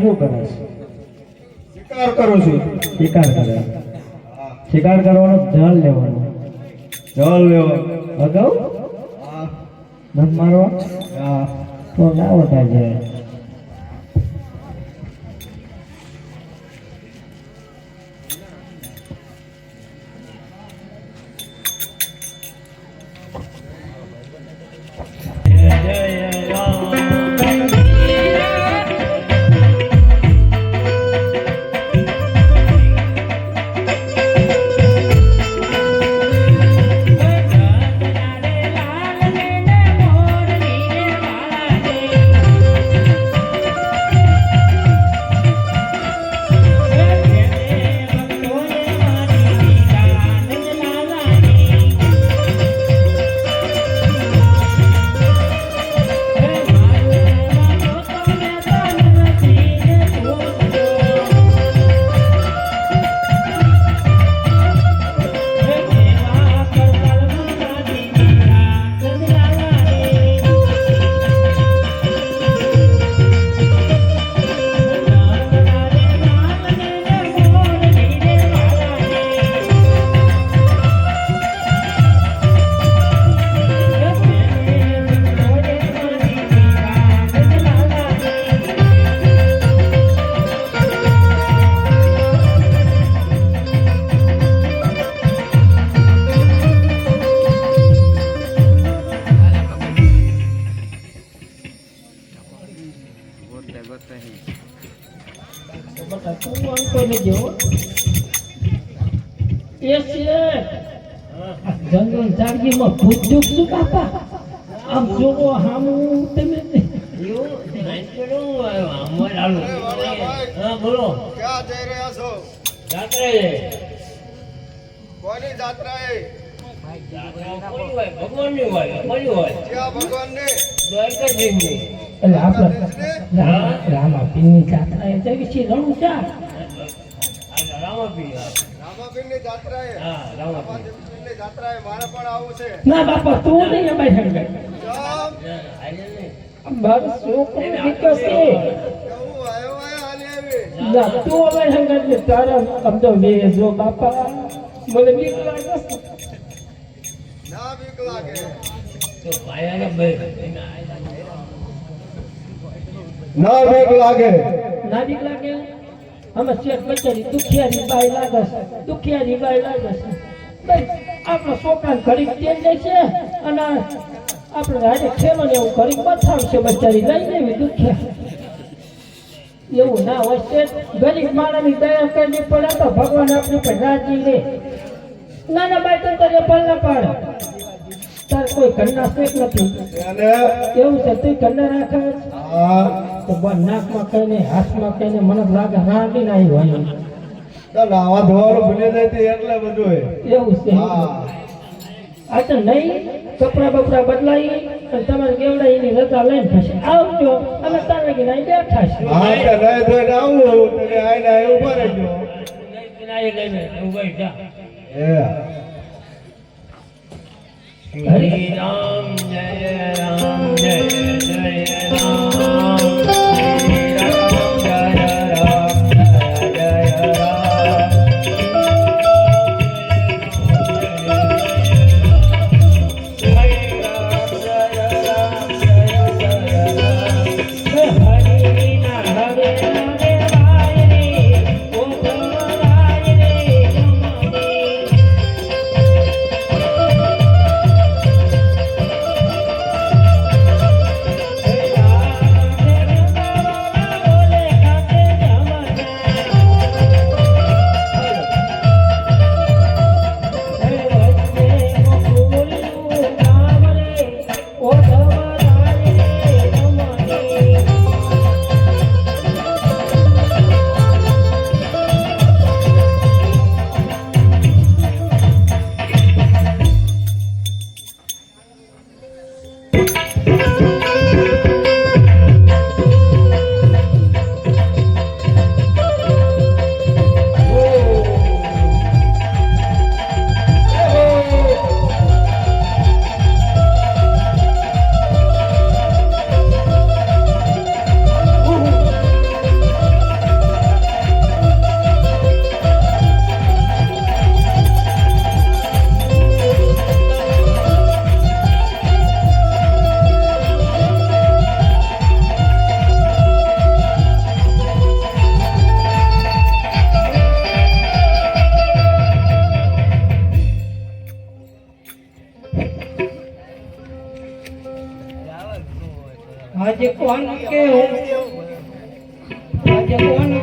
શું કરે છે? શિકાર કરું છું. શિકાર કરે. શિકાર કરવાનો જળ લેવાનો. જલ લેવો. અગાઉ? નખ મારવા તો ના વધારે. જાય શું કાપા આમ જોવો હામું તમે બોલો ક્યાં જઈ રહ્યા છો જાત્રે કોની જાત્રાએ ભગવાનની હોય અમારી હોય. ક્યાં ભગવાનને. દ્વારકાધીશની એટલે આપણે રામ રામાપીરની જાત્રા એ જઈ છે રણુચા રામાપીર જાત્રાએ હા રામાપીર રામાપીરની જાત્રાએ મારે પણ આવું છે ના બાપા તું નહીં અમારી છોકરો આવી ના તું અમારી સંગત તારા સમજો વે જો બાપા મને બીક લાગે ના બીક લાગે તો પાયાને બે ના બીક લાગે. ના બીક લાગે? અમે શેખ બચારી દુખિયાની બાઈ લાગે છે દુખિયાની બાઈ લાગે છે. આપણો છોકરાને ઘડીક તેલ જાય છે અને આપણે આજે ખેલો ને એવું ઘડીક બતાવશે બચારી લઈ લેવી દુખિયા. એવું ના હોય છે ગરીબ માણસની દયા કરવી પડે તો ભગવાન આપણી પર રાજી લે ના ના બાઈ તો તને પલ્લા પાડે. તાર કોઈ ઘરના શેખ નથી. એવું છે તું ઘરના રાખે હા. નાકમાં કહીને હાથમાં કહીને મને લાગે રાંધી ના આવી હોય. તો નાવા ધોવાનું ભૂલી જાય તે એટલે બધું એવું છે. હા. આ નહીં કપડા બપડા બદલાઈ અને તમારે કેવડા એની રજા લઈને થશે આવજો. અમે તાર લગીને અહીં બેઠા છે. હા તો નહીં ધોઈને આવું તમે આઈને રહેજો લઈને ઊભા જા એ હરે રામ જય રામ જય જય રામ. આજે કોણ કેવું આજે કોણ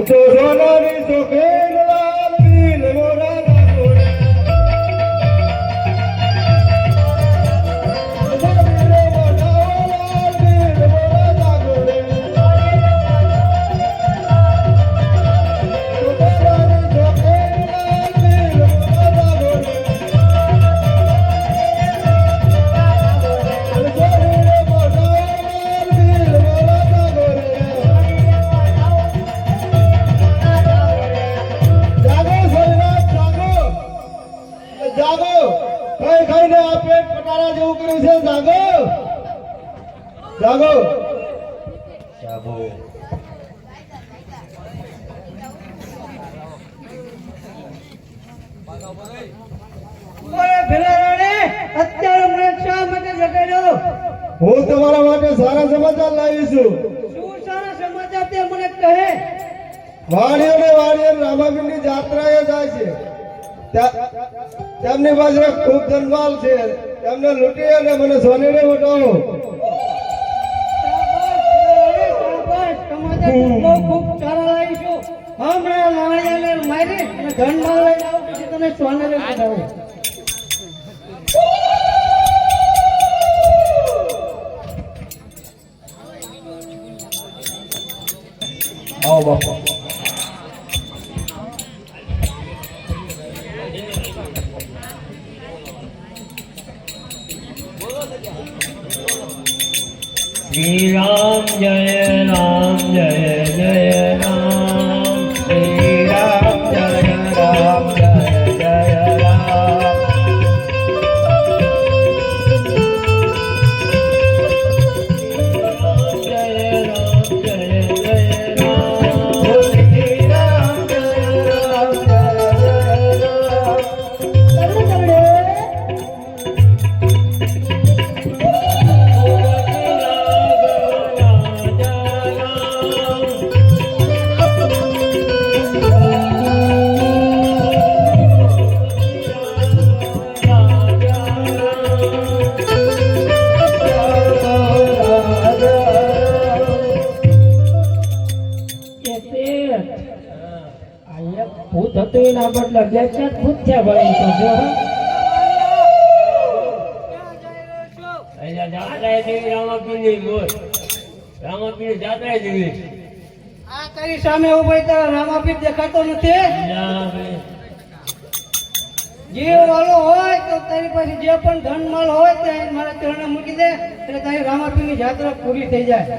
હું તો સોનાની જાગો. જાગો. અત્યારે મને શા માટે જગાડ્યો? હું તમારા માટે સારા સમાચાર લાવી છું. શું સારા સમાચાર તે મને કહે? વાડીઓ ને વાડીઓ રામાપીરની જાત્રાએ જાય છે. તેમની પાસે ખૂબ ધનવાલ છે. તેમને લૂંટી અને મને સોનેરે વટાવો. ખૂબ સારા લાવીશું હમણાં લાવણિયાને મારી અને સોનેરે પધારું આવો બાપા. શ્રી રામ જય રામ જય જય એના બદલે બે ચાર ભૂત થયા ભાઈ તો જો અહીંયા જાત્રા જેવી રામાપીની બોલ રામાપીની જાત્રા જેવી. આ તારી સામે ઊભો તો રામાપીર દેખાતો નથી. જે વાળો હોય તો તારી પાસે જે પણ ધન માલ હોય તે મારા ચરણે મૂકી દે એટલે તારી રામાપીરની જાત્રા પૂરી થઈ જાય.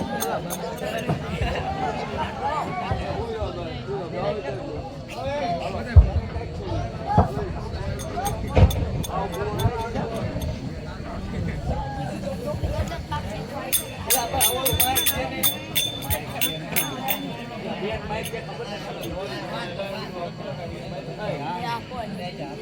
હરે રામ હરે રામ